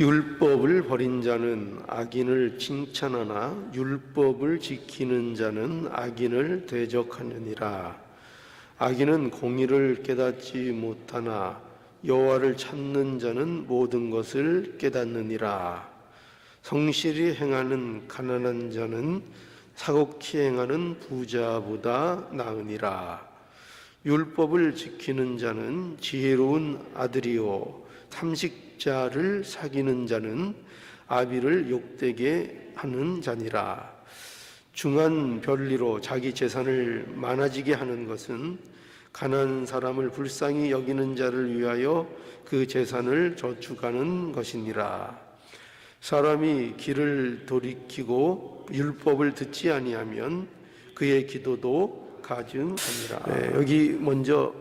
율법을 버린 자는 악인을 칭찬하나 율법을 지키는 자는 악인을 대적하느니라. 악인은 공의를 깨닫지 못하나 여호와를 찾는 자는 모든 것을 깨닫느니라. 성실히 행하는 가난한 자는 사곡히 행하는 부자보다 나으니라. 율법을 지키는 자는 지혜로운 아들이요 삼식자를 사귀는 자는 아비를 욕되게 하는 자니라 중한 별리로 자기 재산을 많아지게 하는 것은 가난한 사람을 불쌍히 여기는 자를 위하여 그 재산을 저축하는 것이니라 사람이 길을 돌이키고 율법을 듣지 아니하면 그의 기도도 가증하니라. 네, 여기 먼저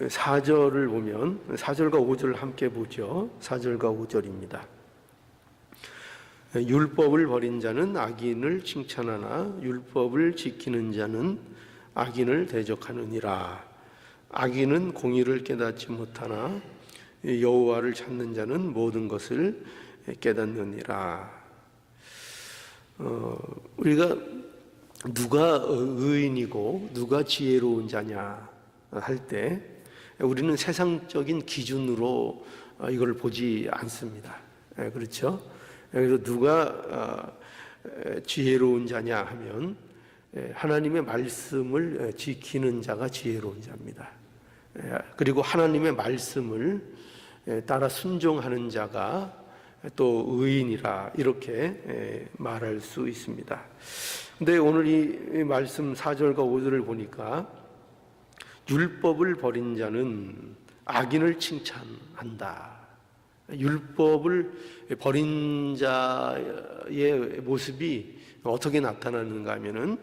어, 4절을 보면 4절과 5절을 함께 보죠. 4절과 5절입니다. 율법을 버린 자는 악인을 칭찬하나 율법을 지키는 자는 악인을 대적하느니라. 악인은 공의를 깨닫지 못하나 여호와를 찾는 자는 모든 것을 깨닫느니라. 어, 우리가 누가 의인이고 누가 지혜로운 자냐 할 때 우리는 세상적인 기준으로 이걸 보지 않습니다. 예, 그렇죠? 그래서 누가 어, 지혜로운 자냐 하면 예, 하나님의 말씀을 지키는 자가 지혜로운 자입니다. 예, 그리고 하나님의 말씀을 따라 순종하는 자가 또 의인이라 이렇게 말할 수 있습니다. 근데 오늘 이 말씀 4절과 5절을 보니까 율법을 버린 자는 악인을 칭찬한다. 율법을 버린 자의 모습이 어떻게 나타나는가 하면은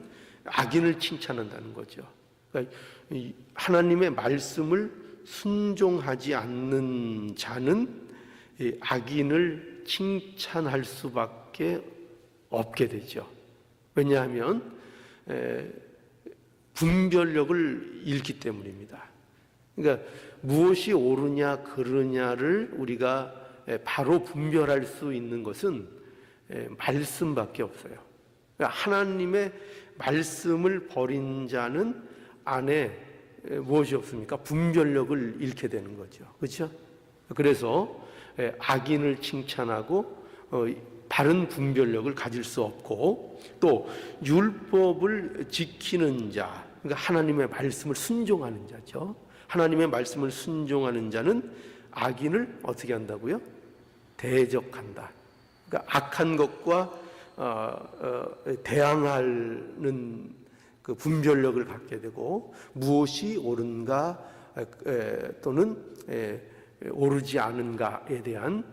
악인을 칭찬한다는 거죠. 그러니까 하나님의 말씀을 순종하지 않는 자는 악인을 칭찬할 수밖에 없게 되죠. 왜냐하면 분별력을 잃기 때문입니다. 그러니까 무엇이 옳으냐 그르냐를 우리가 바로 분별할 수 있는 것은 말씀밖에 없어요. 그러니까 하나님의 말씀을 버린 자는 안에 무엇이 없습니까? 분별력을 잃게 되는 거죠. 그렇죠? 그래서 악인을 칭찬하고 어, 바른 분별력을 가질 수 없고 또 율법을 지키는 자, 그러니까 하나님의 말씀을 순종하는 자죠. 하나님의 말씀을 순종하는 자는 악인을 어떻게 한다고요? 대적한다. 그러니까 악한 것과 어, 어, 대항하는 그 분별력을 갖게 되고 무엇이 옳은가 또는 오르지 않은가에 대한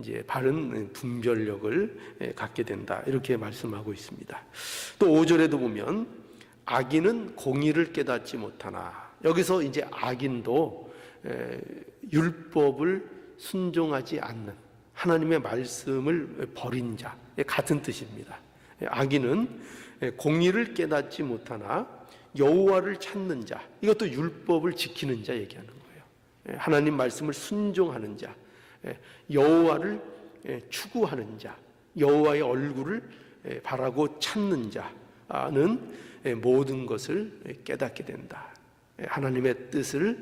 이제 바른 분별력을 갖게 된다. 이렇게 말씀하고 있습니다. 또 5절에도 보면 악인은 공의를 깨닫지 못하나. 여기서 이제 악인도 율법을 순종하지 않는 하나님의 말씀을 버린 자. 같은 뜻입니다. 악인은 공의를 깨닫지 못하나 여호와를 찾는 자. 이것도 율법을 지키는 자 얘기하는 거예요. 하나님 말씀을 순종하는 자. 예, 여호와를 예, 추구하는 자, 여호와의 얼굴을 예, 바라고 찾는 자는 모든 것을 깨닫게 된다. 하나님의 뜻을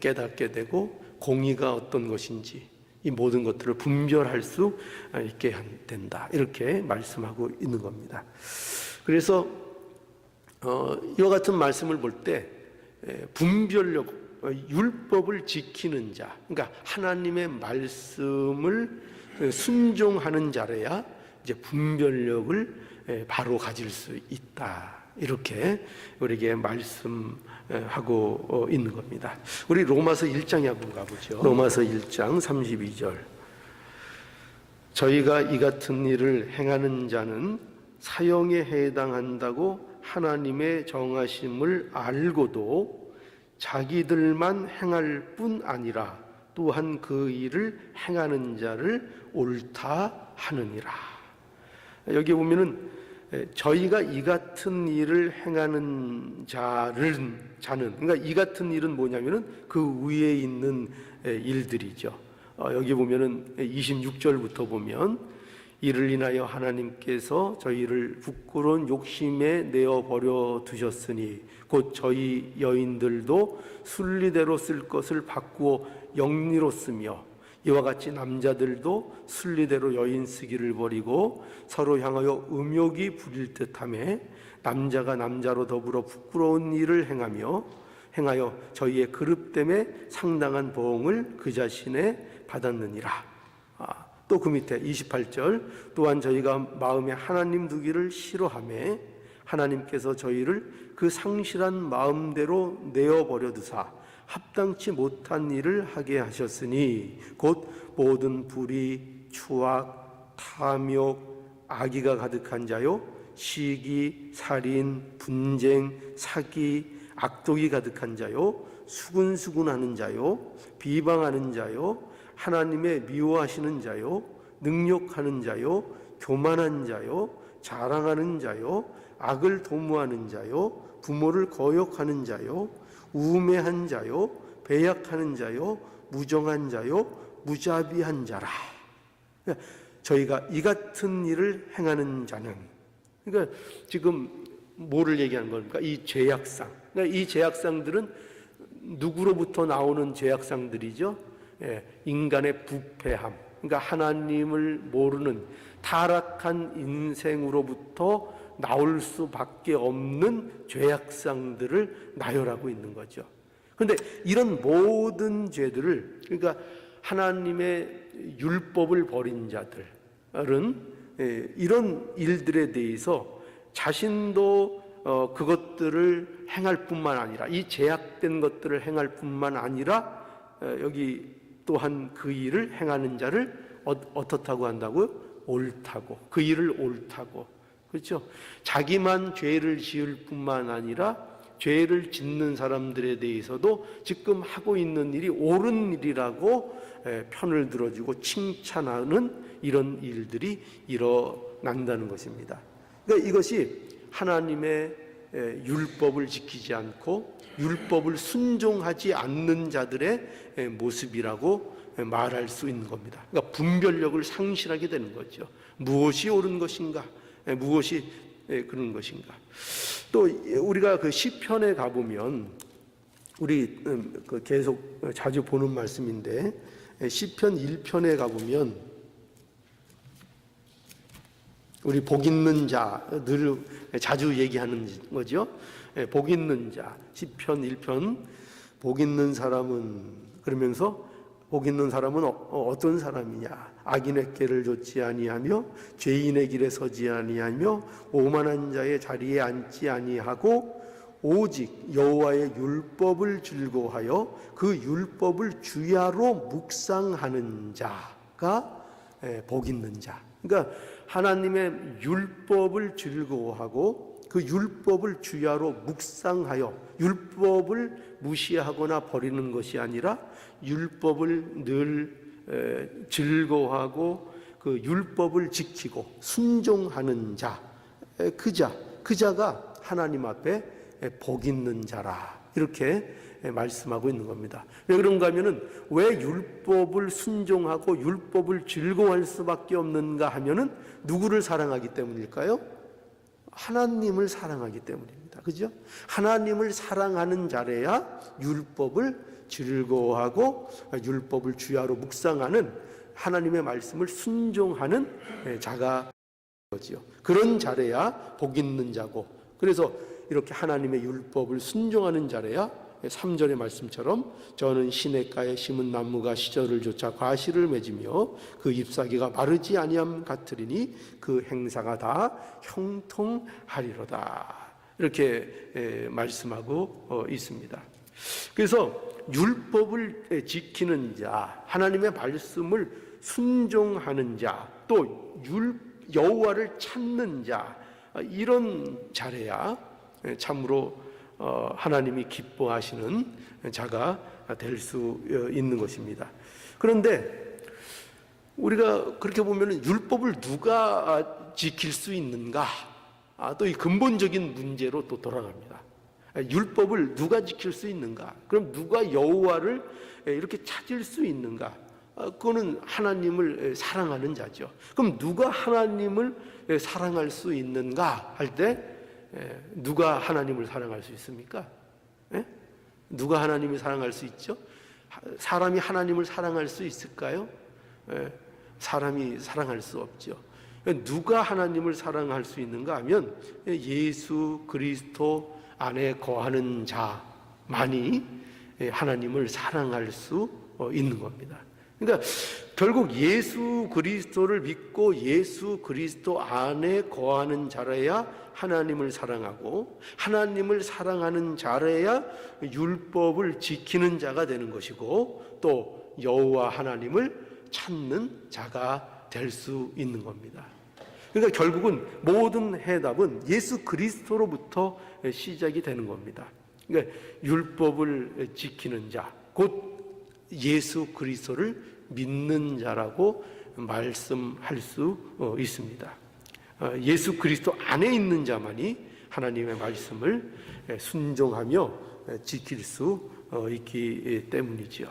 깨닫게 되고 공의가 어떤 것인지 이 모든 것들을 분별할 수 있게 된다. 이렇게 말씀하고 있는 겁니다. 그래서 어, 이와 같은 말씀을 볼 때 분별력 어, 율법을 지키는 자, 그러니까 하나님의 말씀을 순종하는 자래야 이제 분별력을 바로 가질 수 있다. 이렇게 우리에게 말씀하고 어, 있는 겁니다. 우리 로마서 1장에 한번 가보죠. 로마서 1장 32절. 저희가 이 같은 일을 행하는 자는 사형에 해당한다고 하나님의 정하심을 알고도 자기들만 행할 뿐 아니라 또한 그 일을 행하는 자를 옳다 하느니라. 여기 보면은 저희가 이 같은 일을 행하는 자를 자는 그러니까 이 같은 일은 뭐냐면은 그 위에 있는 일들이죠. 어, 여기 보면은 26절부터 보면 이를 인하여 하나님께서 저희를 부끄러운 욕심에 내어 버려 두셨으니 곧 저희 여인들도 순리대로 쓸 것을 바꾸어 영리로 쓰며 이와 같이 남자들도 순리대로 여인 쓰기를 버리고 서로 향하여 음욕이 부릴 듯함에 남자가 남자로 더불어 부끄러운 일을 행하며 행하여 저희의 그릇됨에 상당한 보응을 그 자신에 받았느니라. 아, 또 그 밑에 28절 또한 저희가 마음에 하나님 두기를 싫어하며 하나님께서 저희를 그 상실한 마음대로 내어 버려 두사 합당치 못한 일을 하게 하셨으니 곧 모든 불의 추악 탐욕 악의가 가득한 자요 시기 살인 분쟁 사기 악독이 가득한 자요 수군수군하는 자요 비방하는 자요 하나님의 미워하시는 자요 능욕하는 자요 교만한 자요 자랑하는 자요 악을 도모하는 자요 부모를 거역하는 자요 우매한 자요 배약하는 자요 무정한 자요 무자비한 자라 저희가 이 같은 일을 행하는 자는 그러니까 지금 뭐를 얘기하는 겁니까? 이 죄악상. 그러니까 이 죄악상들은 누구로부터 나오는 죄악상들이죠? 예, 인간의 부패함. 그러니까 하나님을 모르는 타락한 인생으로부터 나올 수밖에 없는 죄악상들을 나열하고 있는 거죠. 그런데 이런 모든 죄들을 그러니까 하나님의 율법을 버린 자들은 예, 이런 일들에 대해서 자신도 어, 그것들을 행할 뿐만 아니라 이 제약된 것들을 행할 뿐만 아니라 어, 여기 또한 그 일을 행하는 자를 어, 어떻다고 한다고요? 옳다고 그 일을 옳다고 그렇죠? 자기만 죄를 지을 뿐만 아니라 죄를 짓는 사람들에 대해서도 지금 하고 있는 일이 옳은 일이라고 에, 편을 들어주고 칭찬하는 이런 일들이 일어난다는 것입니다. 그러니까 이것이 하나님의 에, 율법을 지키지 않고 율법을 순종하지 않는 자들의 에, 모습이라고 에, 말할 수 있는 겁니다. 그러니까 분별력을 상실하게 되는 거죠. 무엇이 옳은 것인가, 에, 무엇이 에, 그런 것인가. 또 우리가 그 시편에 가 보면 우리 음, 그 계속 자주 보는 말씀인데 에, 시편 1편에 가 보면 우리 복 있는 자 늘 자주 얘기하는 거죠. 예, 복 있는 자 시편 1편 복 있는 사람은 그러면서 복 있는 사람은 어, 떤 사람이냐? 악인의 길을 좇지 아니하며 죄인의 길에 서지 아니하며 오만한 자의 자리에 앉지 아니하고 오직 여호와의 율법을 즐거워하여 그 율법을 주야로 묵상하는 자가 예, 복 있는 자. 그러니까 하나님의 율법을 즐거워하고 그 율법을 주야로 묵상하여 율법을 무시하거나 버리는 것이 아니라 율법을 늘 즐거워하고 그 율법을 지키고 순종하는 자, 그 자, 그 자가 하나님 앞에 복 있는 자라 이렇게 말씀하고 있는 겁니다. 왜 그런가 하면은 왜 율법을 순종하고 율법을 즐거워할 수밖에 없는가 하면은 누구를 사랑하기 때문일까요? 하나님을 사랑하기 때문입니다. 그죠? 하나님을 사랑하는 자래야 율법을 즐거워하고 율법을 주야로 묵상하는 하나님의 말씀을 순종하는 자가 거지요. 그런 자래야 복 있는 자고 그래서 이렇게 하나님의 율법을 순종하는 자래야 3절의 말씀처럼 저는 시냇가에 심은 나무가 시절을 쫓아 과실을 맺으며 그 잎사귀가 마르지 아니함 같으리니 그 행사가 다 형통하리로다. 이렇게 말씀하고 어, 있습니다. 그래서 율법을 지키는 자, 하나님의 말씀을 순종하는 자, 또 여호와를 찾는 자 이런 자래야 참으로 어, 하나님이 기뻐하시는 자가 될 수 있는 것입니다. 그런데 우리가 그렇게 보면 율법을 누가 지킬 수 있는가? 아, 또 이 근본적인 문제로 또 돌아갑니다. 율법을 누가 지킬 수 있는가? 그럼 누가 여호와를 이렇게 찾을 수 있는가? 어, 그거는 하나님을 사랑하는 자죠. 그럼 누가 하나님을 사랑할 수 있는가 할 때 누가 하나님을 사랑할 수 있습니까? 예? 누가 하나님을 사랑할 수 있죠? 하- 사람이 하나님을 사랑할 수 있을까요? 예, 사람이 사랑할 수 없죠. 누가 하나님을 사랑할 수 있는가 하면 예수 그리스도 안에 거하는 자만이 하나님을 사랑할 수 어, 있는 겁니다. 그러니까 결국 예수 그리스도를 믿고 예수 그리스도 안에 거하는 자라야 하나님을 사랑하고 하나님을 사랑하는 자라야 율법을 지키는 자가 되는 것이고 또 여호와 하나님을 찾는 자가 될 수 있는 겁니다. 그러니까 결국은 모든 해답은 예수 그리스도로부터 시작이 되는 겁니다. 그러니까 율법을 지키는 자, 곧 예수 그리스도를 믿는 자라고 말씀할 수 어, 있습니다. 어, 예수 그리스도 안에 있는 자만이 하나님의 말씀을 순종하며 지킬 수 어, 있기 때문이지요.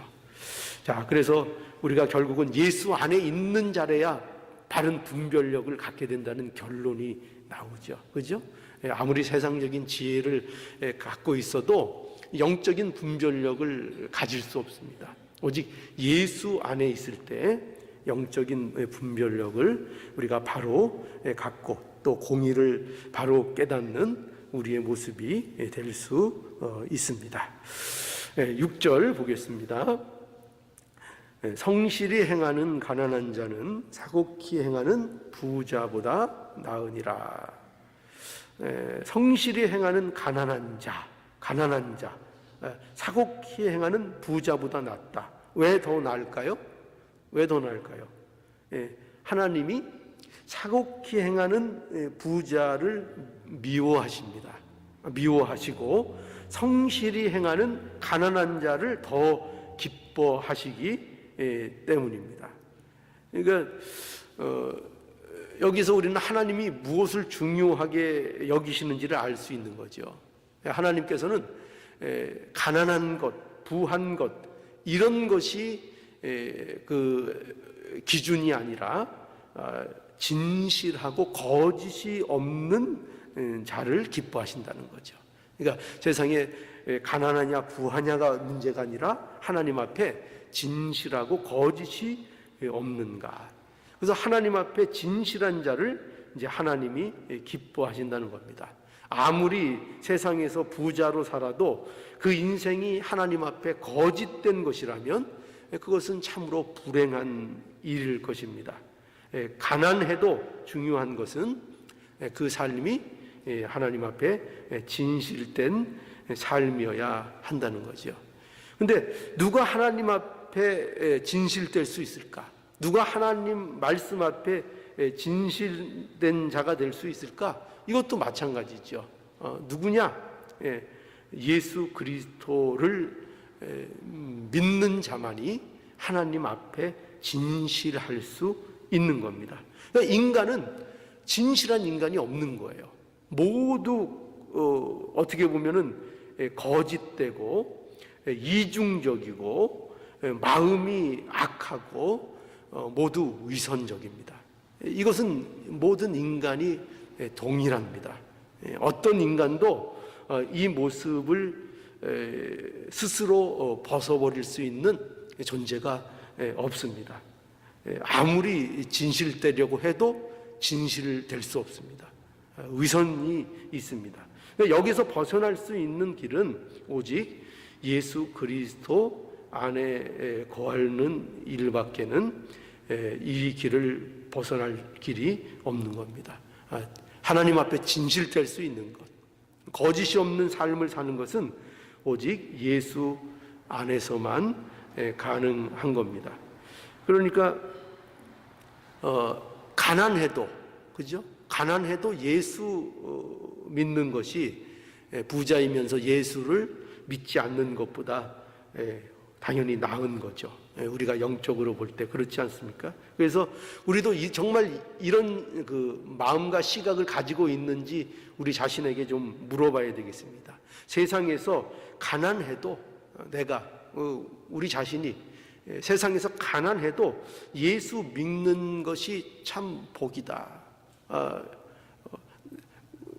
자, 그래서 우리가 결국은 예수 안에 있는 자래야 바른 분별력을 갖게 된다는 결론이 나오죠. 그죠? 예, 아무리 세상적인 지혜를 예, 갖고 있어도 영적인 분별력을 가질 수 없습니다. 오직 예수 안에 있을 때 영적인 예, 분별력을 우리가 바로 예, 갖고 또 공의를 바로 깨닫는 우리의 모습이 될 수 있습니다. 6절 보겠습니다. 예, 성실히 행하는 가난한 자는 사곡히 행하는 부자보다 나으니라. 예, 성실히 행하는 가난한 자, 가난한 자, 예, 사곡히 행하는 부자보다 낫다. 왜 더 나을까요? 왜 더 나을까요? 예, 하나님이 사곡히 행하는 예, 부자를 미워하십니다. 미워하시고 성실히 행하는 가난한 자를 더 기뻐하시기 예, 때문입니다. 그러니까 어, 여기서 우리는 하나님이 무엇을 중요하게 여기시는지를 알 수 있는 거죠. 하나님께서는 에, 가난한 것, 부한 것 이런 것이 에, 그 기준이 아니라 아, 진실하고 거짓이 없는 에, 자를 기뻐하신다는 거죠. 그러니까 세상에 에, 가난하냐 부하냐가 문제가 아니라 하나님 앞에 진실하고 거짓이 없는가. 그래서 하나님 앞에 진실한 자를 이제 하나님이 기뻐하신다는 겁니다. 아무리 세상에서 부자로 살아도 그 인생이 하나님 앞에 거짓된 것이라면 그것은 참으로 불행한 일일 것입니다. 예, 가난해도 중요한 것은 그 삶이 예, 하나님 앞에 진실된 삶이어야 한다는 거죠. 근데 누가 하나님 앞 에 진실될 수 있을까? 누가 하나님 말씀 앞에 진실된 자가 될 수 있을까? 이것도 마찬가지죠. 어, 누구냐? 예, 예수 그리스도를 에, 믿는 자만이 하나님 앞에 진실할 수 있는 겁니다. 그러니까 인간은 진실한 인간이 없는 거예요. 모두 어, 어떻게 보면은 에, 거짓되고 에, 이중적이고 에, 마음이 악하고 어, 모두 위선적입니다. 이것은 모든 인간이 동일합니다. 어떤 인간도 어, 이 모습을 에, 스스로 어, 벗어버릴 수 있는 존재가 에, 없습니다. 에, 아무리 진실되려고 해도 진실될 수 없습니다. 어, 위선이 있습니다. 그러니까 여기서 벗어날 수 있는 길은 오직 예수 그리스도 안에 에, 거하는 일밖에는 에, 이 길을 벗어날 길이 없는 겁니다. 아, 하나님 앞에 진실될 수 있는 것, 거짓이 없는 삶을 사는 것은 오직 예수 안에서만 에, 가능한 겁니다. 그러니까 어, 가난해도 그죠? 가난해도 예수 어, 믿는 것이 에, 부자이면서 예수를 믿지 않는 것보다 에, 당연히 나은 거죠. 예, 우리가 영적으로 볼 때 그렇지 않습니까? 그래서 우리도 이- 정말 이런 그 마음과 시각을 가지고 있는지 우리 자신에게 좀 물어봐야 되겠습니다. 세상에서 가난해도 내가 어, 우리 자신이 예, 세상에서 가난해도 예수 믿는 것이 참 복이다. 아, 어,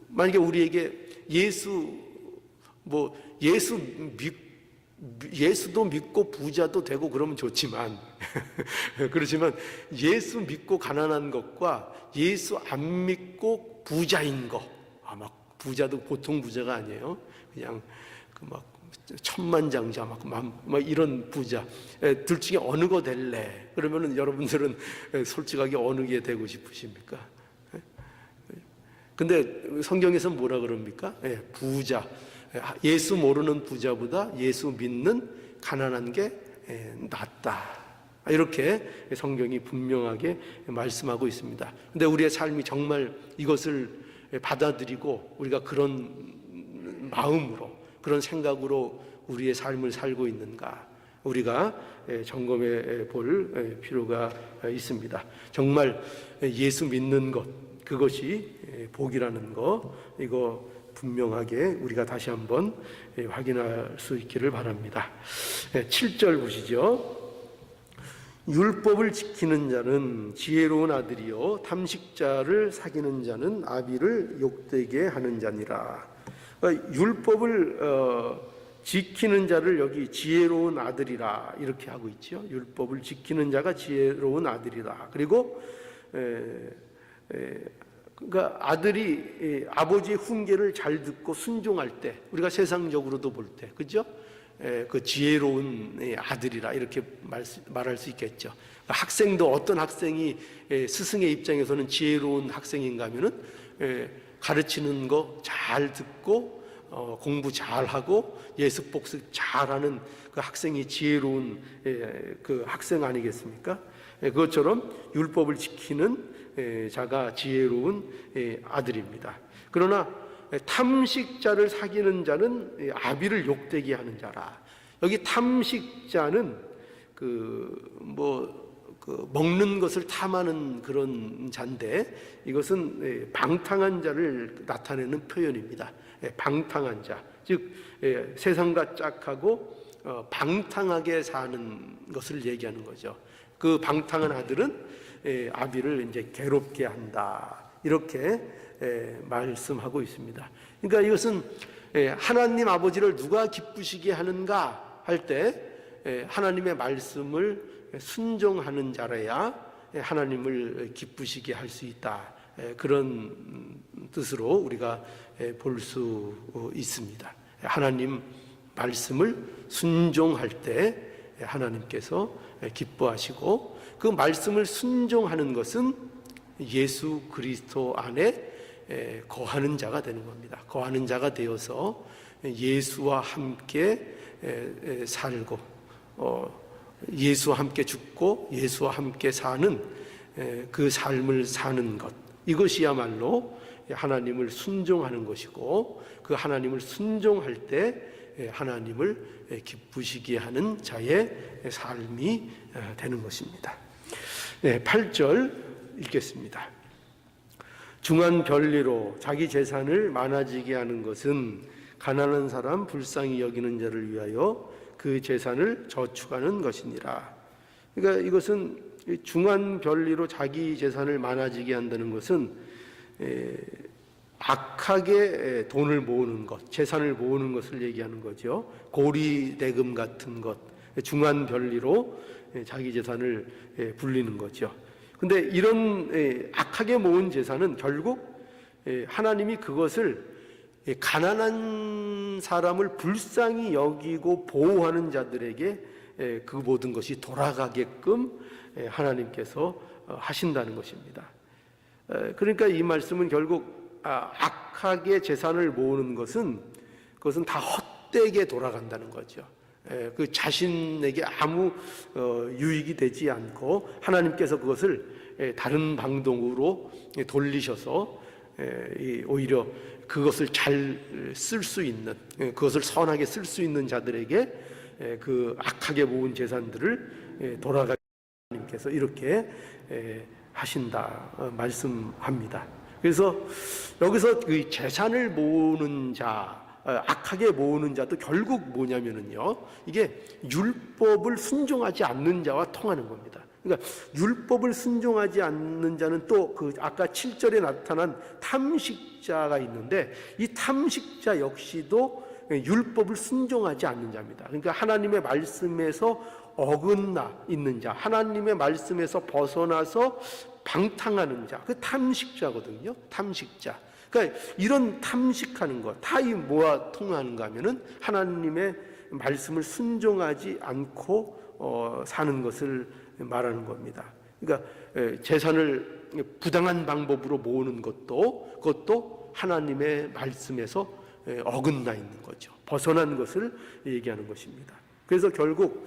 만약에 우리에게 예수 뭐 예수 믿 예수도 믿고 부자도 되고 그러면 좋지만 그렇지만 예수 믿고 가난한 것과 예수 안 믿고 부자인 거 아마 부자도 보통 부자가 아니에요. 그냥 그 막 천만장자 막, 막, 막 이런 부자 에, 둘 중에 어느 거 될래? 그러면은 여러분들은 에, 솔직하게 어느 게 되고 싶으십니까? 에? 근데 성경에서 뭐라 그럽니까? 예, 부자 예수 모르는 부자보다 예수 믿는 가난한 게 예, 낫다. 이렇게 성경이 분명하게 말씀하고 있습니다. 근데 우리의 삶이 정말 이것을 받아들이고 우리가 그런 마음으로 그런 생각으로 우리의 삶을 살고 있는가? 우리가 점검해 볼 필요가 있습니다. 정말 예수 믿는 것 그것이 복이라는 거 이거 분명하게 우리가 다시 한번 확인할 수 있기를 바랍니다. 7절 보시죠. 율법을 지키는 자는 지혜로운 아들이요 탐식자를 사귀는 자는 아비를 욕되게 하는 자니라. 그러니까 율법을 어, 지키는 자를 여기 지혜로운 아들이라 이렇게 하고 있죠. 율법을 지키는 자가 지혜로운 아들이라. 그리고 그러니까 아들이 에, 아버지의 훈계를 잘 듣고 순종할 때 우리가 세상적으로도 볼 때 그죠? 에, 그 지혜로운 에, 아들이라 이렇게 말, 말할 수 있겠죠. 그러니까 학생도 어떤 학생이 에, 스승의 입장에서는 지혜로운 학생인가 하면은 에, 가르치는 거 잘 듣고 어, 공부 잘하고 예습 복습 잘하는 그 학생이 지혜로운 에, 그 학생 아니겠습니까? 에, 그것처럼 율법을 지키는 에, 자가 지혜로운 에, 아들입니다. 그러나 에, 탐식자를 사귀는 자는 에, 아비를 욕되게 하는 자라. 여기 탐식자는 그뭐 그 먹는 것을 탐하는 그런 자인데 이것은 예, 방탕한 자를 나타내는 표현입니다. 예, 방탕한 자, 즉 예, 세상과 짝하고 어, 방탕하게 사는 것을 얘기하는 거죠. 그 방탕한 아들은 아비를 이제 괴롭게 한다 이렇게 말씀하고 있습니다. 그러니까 이것은 하나님 아버지를 누가 기쁘시게 하는가 할 때 하나님의 말씀을 순종하는 자라야 하나님을 기쁘시게 할 수 있다. 그런 뜻으로 우리가 볼 수 있습니다. 하나님 말씀을 순종할 때 하나님께서 기뻐하시고 그 말씀을 순종하는 것은 예수 그리스도 안에 거하는 자가 되는 겁니다. 거하는 자가 되어서 예수와 함께 살고 어, 예수와 함께 죽고 예수와 함께 사는 그 삶을 사는 것 이것이야말로 하나님을 순종하는 것이고 그 하나님을 순종할 때 하나님을 기쁘시게 하는 자의 삶이 되는 것입니다. 네, 8절 읽겠습니다. 중한 별리로 자기 재산을 많아지게 하는 것은 가난한 사람 불쌍히 여기는 자를 위하여 그 재산을 저축하는 것이니라. 그러니까 이것은 중한 별리로 자기 재산을 많아지게 한다는 것은 악하게 돈을 모으는 것, 재산을 모으는 것을 얘기하는 거죠. 고리 대금 같은 것, 중한 별리로 자기 재산을 불리는 거죠. 근데 이런 악하게 모은 재산은 결국 하나님이 그것을 가난한 사람을 불쌍히 여기고 보호하는 자들에게 그 모든 것이 돌아가게끔 하나님께서 어, 하신다는 것입니다. 그러니까 이 말씀은 결국 아, 악하게 재산을 모으는 것은 그것은 다 헛되게 돌아간다는 거죠. 그 자신에게 아무 어, 유익이 되지 않고 하나님께서 그것을 다른 방동으로 돌리셔서 오히려 그것을 잘 쓸 수 있는 그것을 선하게 쓸 수 있는 자들에게 그 악하게 모은 재산들을 돌아가 님께서 이렇게 하신다 어, 말씀합니다. 그래서 여기서 그 재산을 모으는 자 어, 악하게 모으는 자도 결국 뭐냐면은요. 이게 율법을 순종하지 않는 자와 통하는 겁니다. 그러니까 율법을 순종하지 않는 자는 또 그 아까 7절에 나타난 탐식자가 있는데 이 탐식자 역시도 율법을 순종하지 않는 자입니다. 그러니까 하나님의 말씀에서 어긋나 있는 자, 하나님의 말씀에서 벗어나서 방탕하는 자, 그 탐식자거든요. 탐식자. 그러니까 이런 탐식하는 것, 타이 뭐와 통하는가 하면은 하나님의 말씀을 순종하지 않고 어, 사는 것을 말하는 겁니다. 그러니까 에, 재산을 부당한 방법으로 모으는 것도 그것도 하나님의 말씀에서 에, 어긋나 있는 거죠. 벗어난 것을 얘기하는 것입니다. 그래서 결국 에,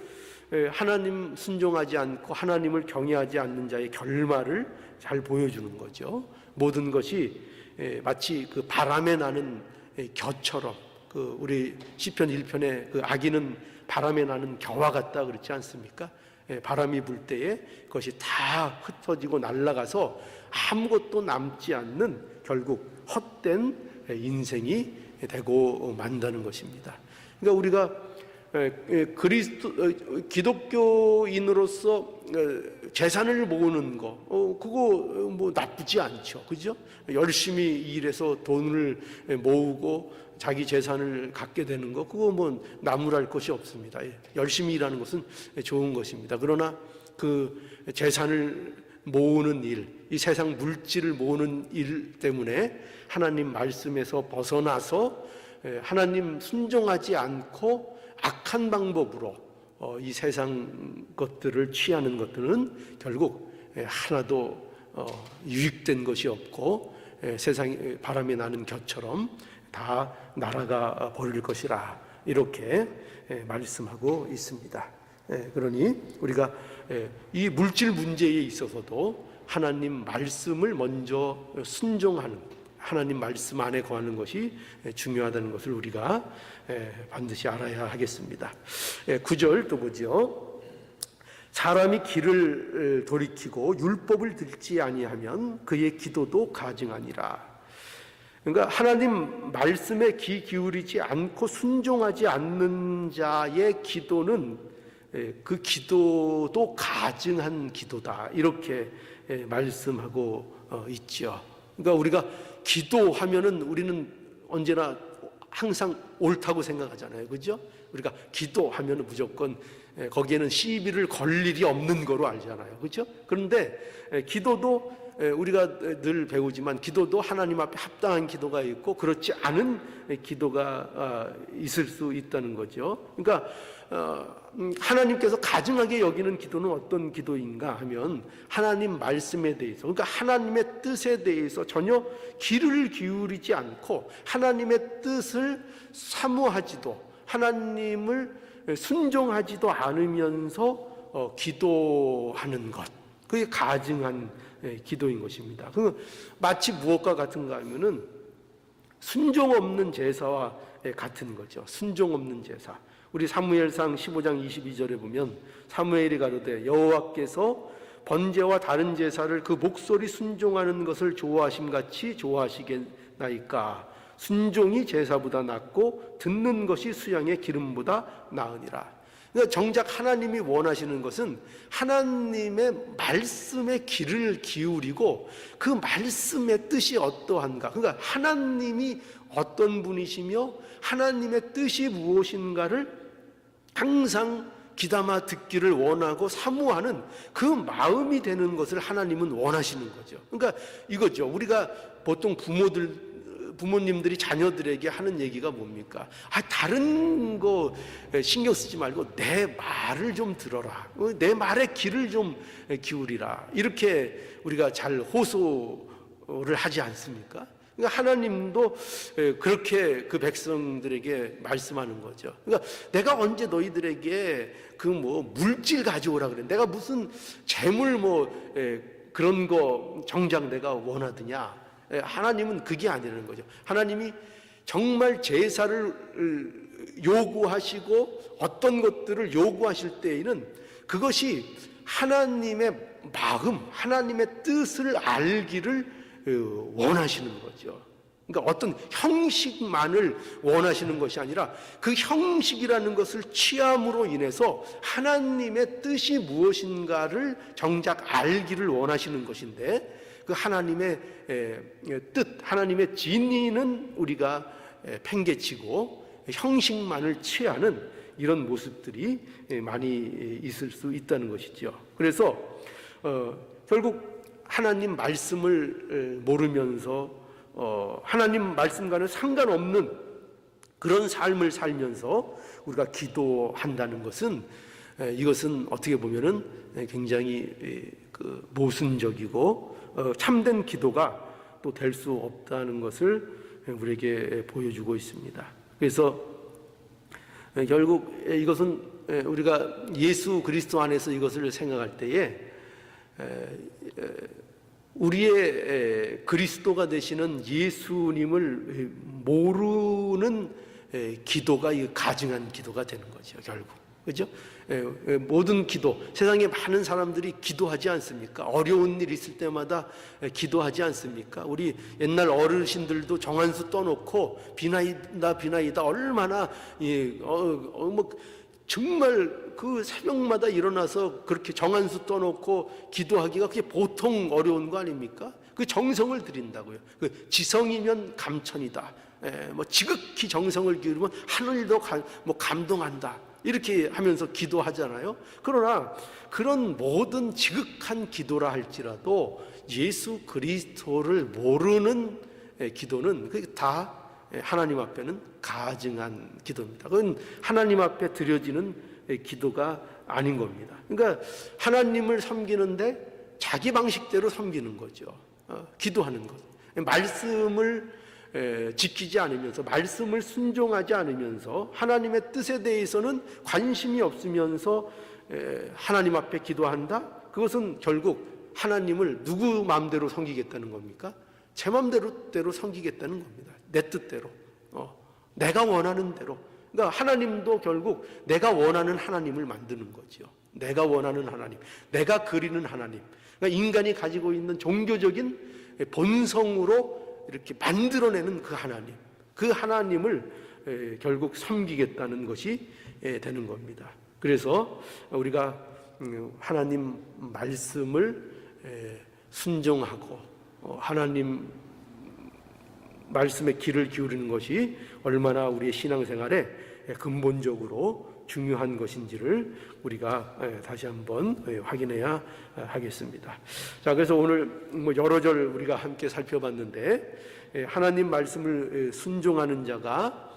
하나님 순종하지 않고 하나님을 경외하지 않는 자의 결말을 잘 보여주는 거죠. 모든 것이 에, 마치 그 바람에 나는 에, 겨처럼 그 우리 시편 1편에 그 아기는 바람에 나는 겨와 같다 그렇지 않습니까? 예, 바람이 불 때에 그것이 다 흩어지고 날아가서 아무것도 남지 않는 결국 헛된 인생이 되고 만다는 것입니다. 그러니까 우리가 그리스도 어, 기독교인으로서 어, 재산을 모으는 거 어, 그거 뭐 나쁘지 않죠, 그죠? 열심히 일해서 돈을 모으고 자기 재산을 갖게 되는 거 그거 뭐 나무랄 것이 없습니다. 예, 열심히 일하는 것은 좋은 것입니다. 그러나 그 재산을 모으는 일, 이 세상 물질을 모으는 일 때문에 하나님 말씀에서 벗어나서 예, 하나님 순종하지 않고 악한 방법으로 어, 이 세상 것들을 취하는 것들은 결국 예, 하나도 어, 유익된 것이 없고 예, 세상 바람이 나는 곁처럼 다 날아가 버릴 것이라 이렇게 말씀하고 있습니다. 그러니 우리가 이 물질 문제에 있어서도 하나님 말씀을 먼저 순종하는 하나님 말씀 안에 거하는 것이 중요하다는 것을 우리가 반드시 알아야 하겠습니다. 9절 또 보죠. 사람이 길을 돌이키고 율법을 듣지 아니하면 그의 기도도 가증하니라. 그러니까 하나님 말씀에 귀 기울이지 않고 순종하지 않는 자의 기도는 그 기도도 가증한 기도다. 이렇게 말씀하고 어, 있죠. 그러니까 우리가 기도하면은 우리는 언제나 항상 옳다고 생각하잖아요. 그죠? 우리가 기도하면은 무조건 거기에는 시비를 걸 일이 없는 거로 알잖아요. 그죠? 그런데 기도도 우리가 늘 배우지만 기도도 하나님 앞에 합당한 기도가 있고 그렇지 않은 기도가 아, 있을 수 있다는 거죠. 그러니까 하나님께서 가증하게 여기는 기도는 어떤 기도인가 하면 하나님 말씀에 대해서 그러니까 하나님의 뜻에 대해서 전혀 귀를 기울이지 않고 하나님의 뜻을 사모하지도 하나님을 순종하지도 않으면서 어, 기도하는 것 그게 가증한 기도인 것입니다. 그 마치 무엇과 같은가 하면은 순종 없는 제사와 같은 거죠. 순종 없는 제사. 우리 사무엘상 15장 22절에 보면 사무엘이 가로되 여호와께서 번제와 다른 제사를 그 목소리 순종하는 것을 좋아하심 같이 좋아하시겠나이까 순종이 제사보다 낫고 듣는 것이 수양의 기름보다 나으니라. 그러니까 정작 하나님이 원하시는 것은 하나님의 말씀에 귀를 기울이고 그 말씀의 뜻이 어떠한가. 그러니까 하나님이 어떤 분이시며 하나님의 뜻이 무엇인가를 항상 귀담아 듣기를 원하고 사모하는 그 마음이 되는 것을 하나님은 원하시는 거죠. 그러니까 이거죠. 우리가 보통 부모들 부모님들이 자녀들에게 하는 얘기가 뭡니까? 아, 다른 거 신경 쓰지 말고 내 말을 좀 들어라. 내 말에 귀를 좀 기울이라. 이렇게 우리가 잘 호소를 하지 않습니까? 그러니까 하나님도 그렇게 그 백성들에게 말씀하는 거죠. 그러니까 내가 언제 너희들에게 그 뭐 물질 가져오라 그래. 내가 무슨 재물 뭐 그런 거 정작 내가 원하더냐. 하나님은 그게 아니라는 거죠. 하나님이 정말 제사를 요구하시고 어떤 것들을 요구하실 때에는 그것이 하나님의 마음, 하나님의 뜻을 알기를 어, 원하시는 거죠. 그러니까 어떤 형식만을 원하시는 것이 아니라 그 형식이라는 것을 취함으로 인해서 하나님의 뜻이 무엇인가를 정작 알기를 원하시는 것인데 그 하나님의 뜻, 하나님의 진리는 우리가 에, 팽개치고 형식만을 취하는 이런 모습들이 에, 많이 있을 수 있다는 것이죠. 그래서 어, 결국 하나님 말씀을 에, 모르면서 어, 하나님 말씀과는 상관없는 그런 삶을 살면서 우리가 기도한다는 것은 에, 이것은 어떻게 보면은 에, 굉장히 에, 그 모순적이고 어, 참된 기도가 또 될 수 없다는 것을 우리에게 보여주고 있습니다. 그래서 에, 결국 에, 이것은 에, 우리가 예수 그리스도 안에서 이것을 생각할 때에 우리의 에, 그리스도가 되시는 예수님을 모르는 에, 기도가 이 가증한 기도가 되는 거죠, 결국. 그죠? 모든 기도, 세상에 많은 사람들이 기도하지 않습니까? 어려운 일 있을 때마다 에, 기도하지 않습니까? 우리 옛날 어르신들도 정한수 떠놓고 비나이다, 비나이다, 얼마나, 예, 어, 어, 뭐, 정말 그 새벽마다 일어나서 그렇게 정한수 떠놓고 기도하기가 그게 보통 어려운 거 아닙니까? 그 정성을 드린다고요. 그 지성이면 감천이다. 에, 뭐 지극히 정성을 기울이면 하늘도 가, 뭐 감동한다. 이렇게 하면서 기도하잖아요. 그러나 그런 모든 지극한 기도라 할지라도 예수 그리스도를 모르는 에, 기도는 다 하나님 앞에는 가증한 기도입니다. 그건 하나님 앞에 드려지는 기도가 아닌 겁니다. 그러니까 하나님을 섬기는데 자기 방식대로 섬기는 거죠. 어, 기도하는 것. 말씀을 에, 지키지 않으면서 말씀을 순종하지 않으면서 하나님의 뜻에 대해서는 관심이 없으면서 에, 하나님 앞에 기도한다. 그것은 결국 하나님을 누구 마음대로 섬기겠다는 겁니까? 제 마음대로 대로 섬기겠다는 겁니다. 내 뜻대로, 어, 내가 원하는 대로. 그러니까 하나님도 결국 내가 원하는 하나님을 만드는 거죠. 내가 원하는 하나님, 내가 그리는 하나님. 그러니까 인간이 가지고 있는 종교적인 본성으로 이렇게 만들어내는 그 하나님, 그 하나님을 결국 섬기겠다는 것이 되는 겁니다. 그래서 우리가 음, 하나님 말씀을 순종하고 어, 하나님 말씀에 귀를 기울이는 것이 얼마나 우리의 신앙생활에 근본적으로 중요한 것인지를 우리가 다시 한번 확인해야 하겠습니다. 자, 그래서 오늘 뭐 여러 절 우리가 함께 살펴봤는데 하나님 말씀을 순종하는 자가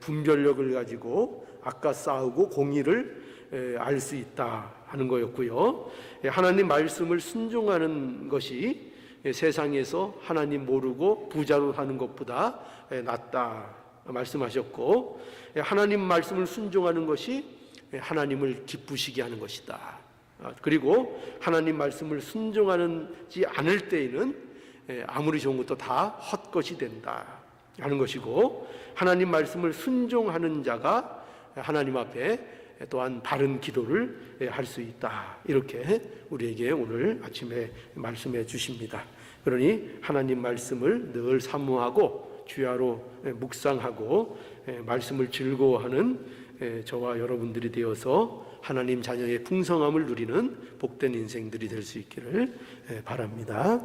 분별력을 가지고 아까 싸우고 공의를 알 수 있다 하는 거였고요. 하나님 말씀을 순종하는 것이 세상에서 하나님 모르고 부자로 사는 것보다 낫다 말씀하셨고 하나님 말씀을 순종하는 것이 하나님을 기쁘시게 하는 것이다. 그리고 하나님 말씀을 순종하지 않을 때에는 아무리 좋은 것도 다 헛것이 된다 하는 것이고 하나님 말씀을 순종하는 자가 하나님 앞에 또한 바른 기도를 할 수 있다. 이렇게 우리에게 오늘 아침에 말씀해 주십니다. 그러니 하나님 말씀을 늘 사모하고 주야로 묵상하고 말씀을 즐거워하는 저와 여러분들이 되어서 하나님 자녀의 풍성함을 누리는 복된 인생들이 될 수 있기를 바랍니다.